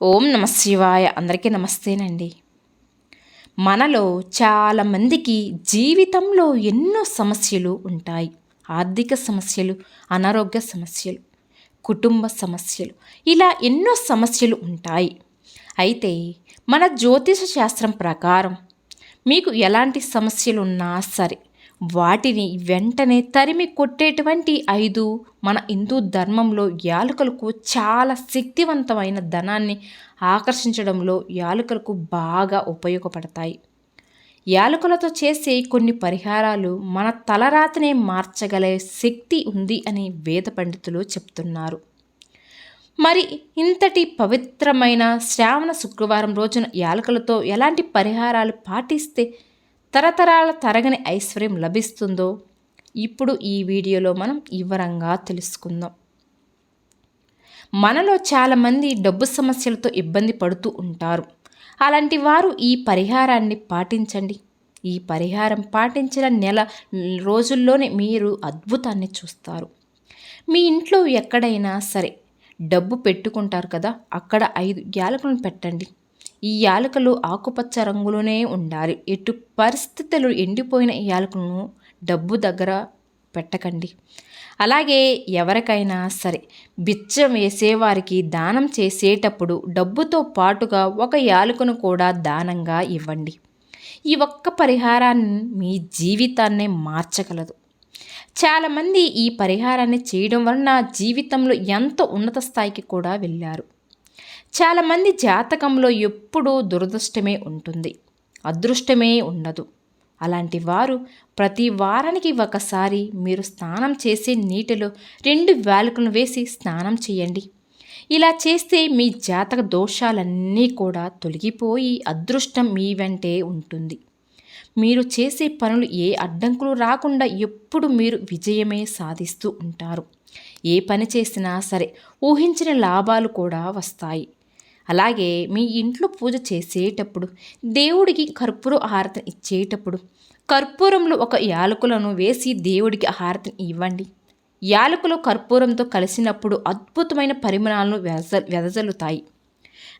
ఓం నమ శివాయ. అందరికీ నమస్తేనండి. మనలో చాలామందికి జీవితంలో ఎన్నో సమస్యలు ఉంటాయి. ఆర్థిక సమస్యలు అనారోగ్య సమస్యలు కుటుంబ సమస్యలు ఇలా ఎన్నో సమస్యలు ఉంటాయి. అయితే మన జ్యోతిష శాస్త్రం ప్రకారం మీకు ఎలాంటి సమస్యలు ఉన్నా సరే వాటిని వెంటనే తరిమి కొట్టేటువంటి ఐదు మన హిందూ ధర్మంలో యాలకులకు చాలా శక్తివంతమైన ధనాన్ని ఆకర్షించడంలో యాలకులకు బాగా ఉపయోగపడతాయి. యాలకులతో చేసే కొన్ని పరిహారాలు మన తలరాతనే మార్చగలే శక్తి ఉంది అని వేద పండితులు చెప్తున్నారు. మరి ఇంతటి పవిత్రమైన శ్రావణ శుక్రవారం రోజున యాలకులతో ఎలాంటి పరిహారాలు పాటిస్తే తరతరాల తరగని ఐశ్వర్యం లభిస్తుందో ఇప్పుడు ఈ వీడియోలో మనం వివరంగా తెలుసుకుందాం. మనలో చాలామంది డబ్బు సమస్యలతో ఇబ్బంది పడుతూ ఉంటారు. అలాంటి వారు ఈ పరిహారాన్ని పాటించండి. ఈ పరిహారం పాటించిన నెల రోజుల్లోనే మీరు అద్భుతాన్ని చూస్తారు. మీ ఇంట్లో ఎక్కడైనా సరే డబ్బు పెట్టుకుంటారు కదా అక్కడ ఐదు యాలకులను పెట్టండి. ఈ యాలకులు ఆకుపచ్చ రంగులోనే ఉండాలి. ఎటు పరిస్థితులు ఎండిపోయిన ఈ యాలకులను డబ్బు దగ్గర పెట్టకండి. అలాగే ఎవరికైనా సరే బిచ్చం వేసేవారికి దానం చేసేటప్పుడు డబ్బుతో పాటుగా ఒక యాలకును కూడా దానంగా ఇవ్వండి. ఈ ఒక్క పరిహారాన్ని మీ జీవితాన్నే మార్చగలదు. చాలామంది ఈ పరిహారాన్ని చేయడం వలన జీవితంలో ఎంతో ఉన్నత స్థాయికి కూడా వెళ్ళారు. చాలామంది జాతకంలో ఎప్పుడూ దురదృష్టమే ఉంటుంది. అదృష్టమే ఉండదు. అలాంటి వారు ప్రతి వారానికి ఒకసారి మీరు స్నానం చేసే నీటిలో రెండు వేలుకలను వేసి స్నానం చేయండి. ఇలా చేస్తే మీ జాతక దోషాలన్నీ కూడా తొలగిపోయి అదృష్టం మీ వెంటే ఉంటుంది. మీరు చేసే పనులు ఏ అడ్డంకులు రాకుండా ఎప్పుడు మీరు విజయమే సాధిస్తూ ఉంటారు. ఏ పని చేసినా సరే ఊహించిన లాభాలు కూడా వస్తాయి. అలాగే మీ ఇంట్లో పూజ చేసేటప్పుడు దేవుడికి కర్పూర హారతిని ఇచ్చేటప్పుడు కర్పూరంలో ఒక యాలకులను వేసి దేవుడికి హారతిని ఇవ్వండి. యాలకులు కర్పూరంతో కలిసినప్పుడు అద్భుతమైన పరిమాణాలను వెదజ వెదజల్లుతాయి.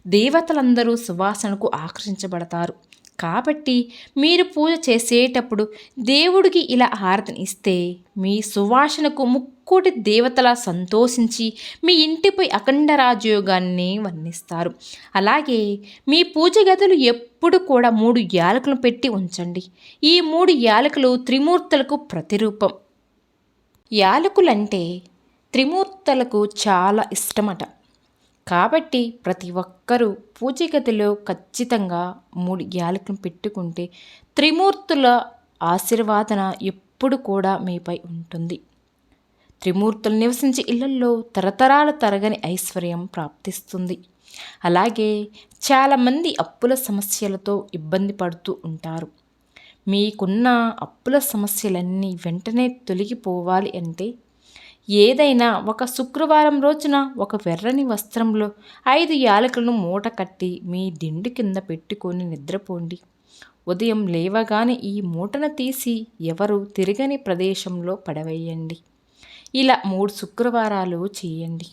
దేవతలందరూ సువాసనకు ఆకర్షించబడతారు. కాబట్టి మీరు పూజ చేసేటప్పుడు దేవుడికి ఇలా హారతిని ఇస్తే మీ సువాసనకు ముక్కోటి దేవతల సంతోషించి మీ ఇంటిపై అఖండ రాజయోగాన్ని వర్ణిస్తారు. అలాగే మీ పూజ గదులు ఎప్పుడు కూడా మూడు యాలకులు పెట్టి ఉంచండి. ఈ మూడు యాలకులు త్రిమూర్తులకు ప్రతిరూపం. యాలకులంటే త్రిమూర్తులకు చాలా ఇష్టమట. కాబట్టి ప్రతి ఒక్కరూ పూజ గదిలో ఖచ్చితంగా మూడు యాలకులు పెట్టుకుంటే త్రిమూర్తుల ఆశీర్వాదన ఎప్పుడు కూడా మీపై ఉంటుంది. త్రిమూర్తులు నివసించే ఇళ్ళలో తరతరాలు తరగని ఐశ్వర్యం ప్రాప్తిస్తుంది. అలాగే చాలామంది అప్పుల సమస్యలతో ఇబ్బంది పడుతూ ఉంటారు. మీకున్న అప్పుల సమస్యలన్నీ వెంటనే తొలగిపోవాలి అంటే ఏదైనా ఒక శుక్రవారం రోజున ఒక వెర్రని వస్త్రంలో ఐదు యాలకులను మూట కట్టి మీ దిండు కింద పెట్టుకొని నిద్రపోండి. ఉదయం లేవగానే ఈ మూటను తీసి ఎవరు తిరగని ప్రదేశంలో పడవేయండి. ఇలా మూడు శుక్రవారాలు చేయండి.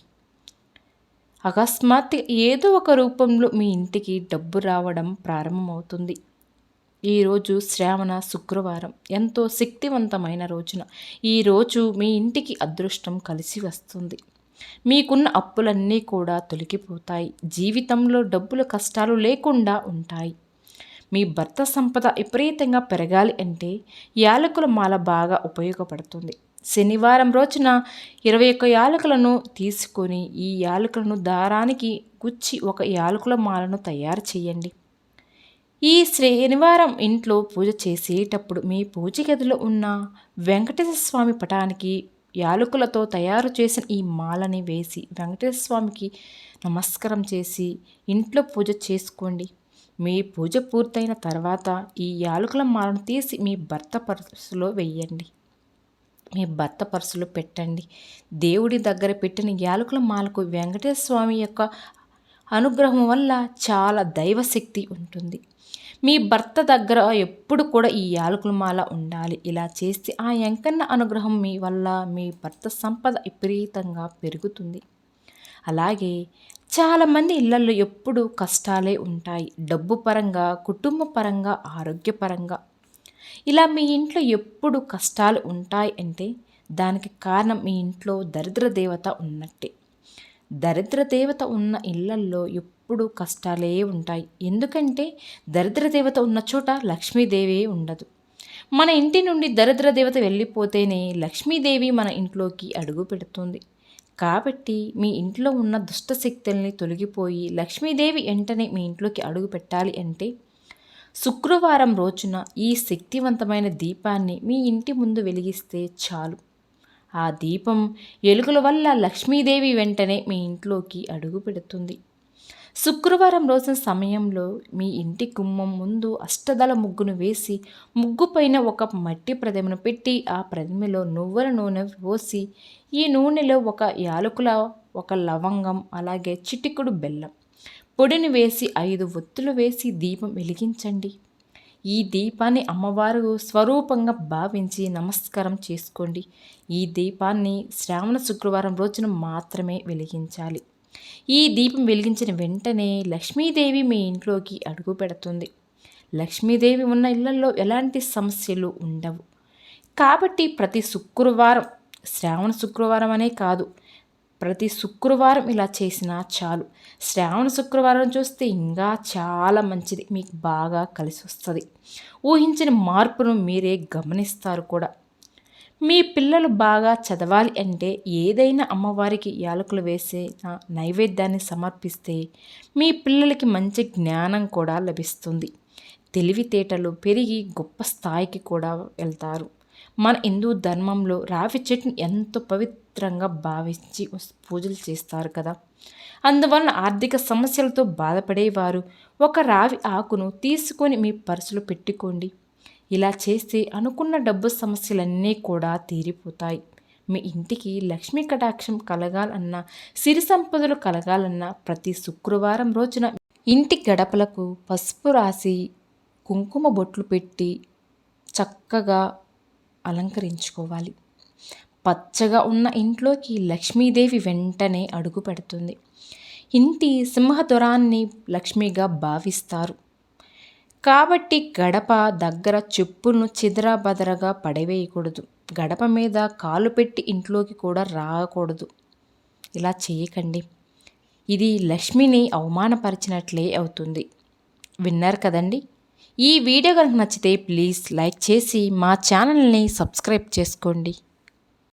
అకస్మాత్ ఏదో ఒక రూపంలో మీ ఇంటికి డబ్బు రావడం ప్రారంభమవుతుంది. ఈరోజు శ్రావణ శుక్రవారం. ఎంతో శక్తివంతమైన రోజున ఈరోజు మీ ఇంటికి అదృష్టం కలిసి వస్తుంది. మీకున్న అప్పులన్నీ కూడా తొలగిపోతాయి. జీవితంలో డబ్బుల కష్టాలు లేకుండా ఉంటాయి. మీ భర్త సంపద విపరీతంగా పెరగాలి అంటే యాలకుల మాల బాగా ఉపయోగపడుతుంది. శనివారం రోజున ఇరవై ఒక్క యాలకులను తీసుకొని ఈ యాలకులను దారానికి గుచ్చి ఒక యాలకుల మాలను తయారు చేయండి. ఈ శనివారం ఇంట్లో పూజ చేసేటప్పుడు మీ పూజ గదిలో ఉన్న వెంకటేశ్వర స్వామి పటానికి యాలకులతో తయారు చేసిన ఈ మాలని వేసి వెంకటేశ్వర స్వామికి నమస్కారం చేసి ఇంట్లో పూజ చేసుకోండి. మీ పూజ పూర్తయిన తర్వాత ఈ యాలకుల మాలను తీసి మీ భర్త పర్సులో వెయ్యండి మీ భర్త పర్సులో పెట్టండి. దేవుడి దగ్గర పెట్టిన యాలకుల మాలకు వెంకటేశ్వర స్వామి యొక్క అనుగ్రహం వల్ల చాలా దైవశక్తి ఉంటుంది. మీ భర్త దగ్గర ఎప్పుడు కూడా ఈ యాలకుల మాల ఉండాలి. ఇలా చేస్తే ఆ ఎంకన్న అనుగ్రహం మీ వల్ల మీ భర్త సంపద విపరీతంగా పెరుగుతుంది. అలాగే చాలామంది ఇళ్ళలో ఎప్పుడూ కష్టాలే ఉంటాయి. డబ్బు పరంగా కుటుంబ పరంగా ఆరోగ్యపరంగా ఇలా మీ ఇంట్లో ఎప్పుడు కష్టాలు ఉంటాయి అంటే దానికి కారణం మీ ఇంట్లో దరిద్ర దేవత ఉన్నట్టే. దరిద్ర దేవత ఉన్న ఇళ్ళల్లో ఎప్పుడు కష్టాలే ఉంటాయి. ఎందుకంటే దరిద్ర దేవత ఉన్న చోట లక్ష్మీదేవి ఉండదు. మన ఇంటి నుండి దరిద్ర దేవత వెళ్ళిపోతేనే లక్ష్మీదేవి మన ఇంట్లోకి అడుగు పెడుతుంది. కాబట్టి మీ ఇంట్లో ఉన్న దుష్ట శక్తుల్ని తొలగిపోయి లక్ష్మీదేవి వెంటనే మీ ఇంట్లోకి అడుగు పెట్టాలి అంటే శుక్రవారం రోజున ఈ శక్తివంతమైన దీపాన్ని మీ ఇంటి ముందు వెలిగిస్తే చాలు. ఆ దీపం ఎలుగుల వల్ల లక్ష్మీదేవి వెంటనే మీ ఇంట్లోకి అడుగు పెడుతుంది. శుక్రవారం రోజున సమయంలో మీ ఇంటి గుమ్మం ముందు అష్టదళ ముగ్గును వేసి ముగ్గు పైన ఒక మట్టి ప్రతిమను పెట్టి ఆ ప్రతిమలో నువ్వుల నూనె పోసి ఈ నూనెలో ఒక యాలకుల ఒక లవంగం అలాగే చిటికుడు బెల్లం పొడిని వేసి ఐదు ఒత్తులు వేసి దీపం వెలిగించండి. ఈ దీపాన్ని అమ్మవారు స్వరూపంగా భావించి నమస్కారం చేసుకోండి. ఈ దీపాన్ని శ్రావణ శుక్రవారం రోజున మాత్రమే వెలిగించాలి. ఈ దీపం వెలిగించిన వెంటనే లక్ష్మీదేవి మీ ఇంట్లోకి అడుగు పెడుతుంది. లక్ష్మీదేవి ఉన్న ఇళ్ళలో ఎలాంటి సమస్యలు ఉండవు. కాబట్టి ప్రతి శుక్రవారం శ్రావణ శుక్రవారం అనే కాదు ప్రతి శుక్రవారం ఇలా చేసినా చాలు. శ్రావణ శుక్రవారం చూస్తే ఇంకా చాలా మంచిది. మీకు బాగా కలిసి వస్తుంది. ఊహించిన మార్పును మీరే గమనిస్తారు కూడా. మీ పిల్లలు బాగా చదవాలి అంటే ఏదైనా అమ్మవారికి యాలకులు వేసే నైవేద్యాన్ని సమర్పిస్తే మీ పిల్లలకి మంచి జ్ఞానం కూడా లభిస్తుంది. తెలివితేటలు పెరిగి గొప్ప స్థాయికి కూడా వెళ్తారు. మన హిందూ ధర్మంలో రావి చెట్టుని ఎంతో పవిత్రంగా భావించి పూజలు చేస్తారు కదా. అందువలన ఆర్థిక సమస్యలతో బాధపడేవారు ఒక రావి ఆకును తీసుకొని మీ పర్సులో పెట్టుకోండి. ఇలా చేస్తే అనుకున్న డబ్బు సమస్యలన్నీ కూడా తీరిపోతాయి. మీ ఇంటికి లక్ష్మీ కటాక్షం కలగాలన్నా సిరి సంపదలు కలగాలన్నా ప్రతి శుక్రవారం రోజున ఇంటి గడపలకు పసుపు రాసి కుంకుమ బొట్లు పెట్టి చక్కగా అలంకరించుకోవాలి. పచ్చగా ఉన్న ఇంట్లోకి లక్ష్మీదేవి వెంటనే అడుగు పెడుతుంది. ఇంటి సింహద్వరాన్ని లక్ష్మిగా భావిస్తారు. కాబట్టి గడప దగ్గర చెప్పులను చిదరబదరగా పడవేయకూడదు. గడప మీద కాలు పెట్టి ఇంట్లోకి కూడా రాకూడదు. ఇలా చేయకండి. ఇది లక్ష్మిని అవమానపరిచినట్లే అవుతుంది. విన్నారు కదండి? ఈ వీడియో కనుక నచ్చితే ప్లీజ్ లైక్ చేసి మా ఛానల్ని సబ్స్క్రైబ్ చేసుకోండి.